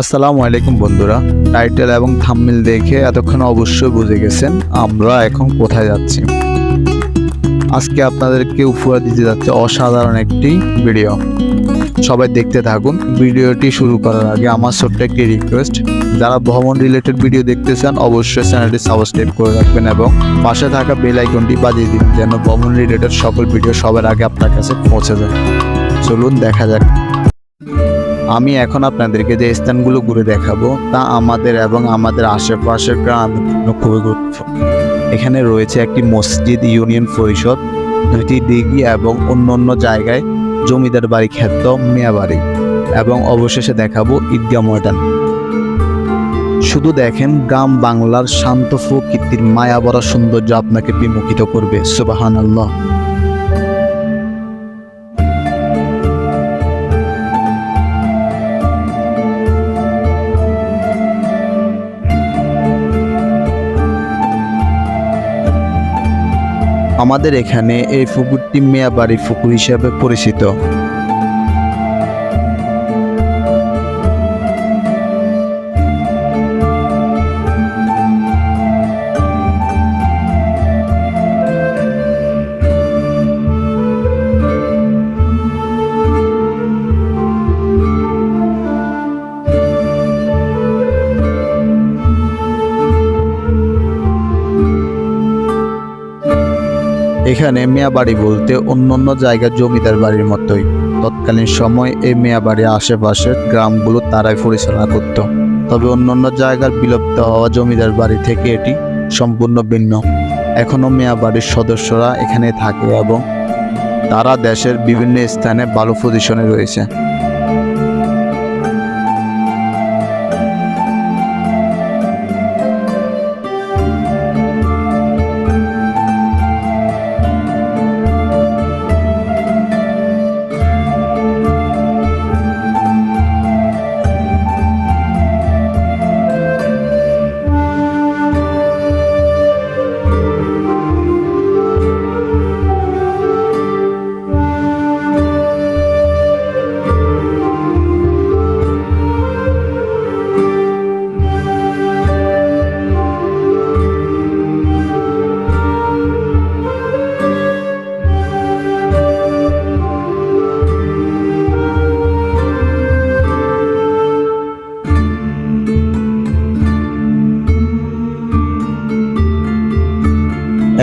আসসালামু আলাইকুম বন্ধুরা। টাইটেল এবং থাম্বনেল দেখে এতক্ষণ অবশ্যই বুঝে গেছেন আমরা এখন কোথায় যাচ্ছি। আজকে আপনাদেরকে উপহার দিতে যাচ্ছে অসাধারণ একটি ভিডিও সবাই দেখতে থাকুন। ভিডিওটি শুরু করার আগে আমার ছোট্ট একটি রিকোয়েস্ট যারা ভ্রমণ রিলেটেড ভিডিও দেখতে চান, অবশ্যই চ্যানেলটি সাবস্ক্রাইব করে রাখবেন এবং পাশে থাকা বেল আইকনটি বাজিয়ে দিন, যেন ভ্রমণ রিলেটেড সকল ভিডিও সবার আগে আপনার কাছে পৌঁছে যায়। চলুন দেখা যাক। আমি এখন আপনাদেরকে যে স্থানগুলো ঘুরে দেখাবো, তা আমাদের এবং আমাদের আশেপাশের গ্রামের জন্য খুবই গুরুত্বপূর্ণ। এখানে রয়েছে একটি মসজিদ, ইউনিয়ন পরিষদ, দুইটি দিঘি এবং অন্য অন্য জায়গায় জমিদার বাড়ি খ্যাত মিয়া বাড়ি। এবং অবশেষে দেখাবো ঈদগাহ ময়দান। শুধু দেখেন, গ্রাম বাংলার শান্ত প্রকৃতির মায়া বড় সৌন্দর্য আপনাকে বিমুখিত করবে। সুবাহান আল্লাহ আমাদের এখানে এই পুকুরটি মেয়াবাড়ি পুকুর হিসাবে পরিচিত। এখানে মেয়া বাড়ি বলতে অন্য অন্য জায়গার জমিদার বাড়ির মতোই। তৎকালীন সময় এই মেয়া বাড়ির আশেপাশের গ্রামগুলো তারাই পরিচালনা করত। তবে অন্য অন্য জায়গার বিলুপ্ত হওয়া জমিদার বাড়ি থেকে এটি সম্পূর্ণ ভিন্ন। এখনও মেয়া বাড়ির সদস্যরা এখানে থাকে এবং তারা দেশের বিভিন্ন স্থানে ভালো পজিশনে রয়েছে।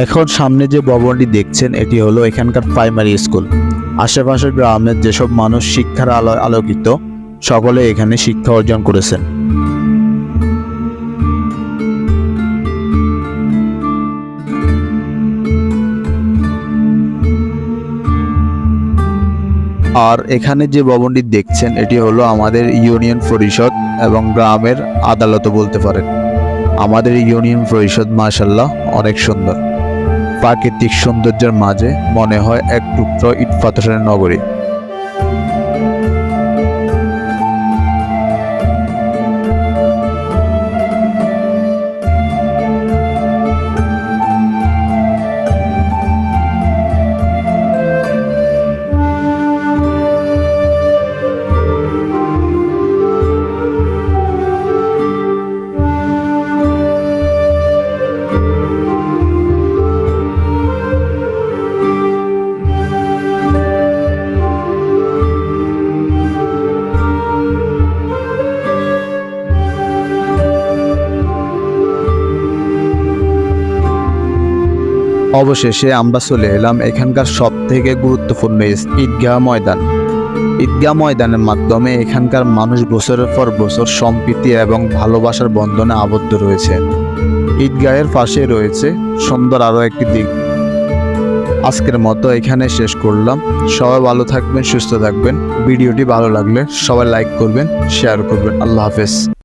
এখন সামনে যে ভবনটি দেখছেন, এটি হলো এখানকার প্রাইমারি স্কুল আশেপাশের গ্রামের যেসব মানুষ শিক্ষার আলো, আলোকিত, সকলে এখানে শিক্ষা অর্জন করেছেন। আর এখানে যে ভবনটি দেখছেন, এটি হলো আমাদের ইউনিয়ন পরিষদ এবং গ্রামের আদালত বলতে পারেন। আমাদের ইউনিয়ন পরিষদ মাশাল্লাহ অনেক সুন্দর। প্রাকৃতিক সৌন্দর্যের মাঝে মনে হয় এক টুকরো ইট পাথরের নগরী। অবশেষে আমরা চলে এলাম এখানকার সব থেকে গুরুত্বপূর্ণ ঈদগাহ ময়দান। ঈদগাহ ময়দানের মাধ্যমে এখানকার মানুষ বছরের পর বছর সম্প্রীতি এবং ভালোবাসার বন্ধনে আবদ্ধ রয়েছে। ঈদগাহের পাশে রয়েছে সুন্দর আরও একটি দিক। আজকের মতো এখানে শেষ করলাম। সবাই ভালো থাকবেন, সুস্থ থাকবেন। ভিডিওটি ভালো লাগলে সবাই লাইক করবেন শেয়ার করবেন। আল্লাহ হাফেজ।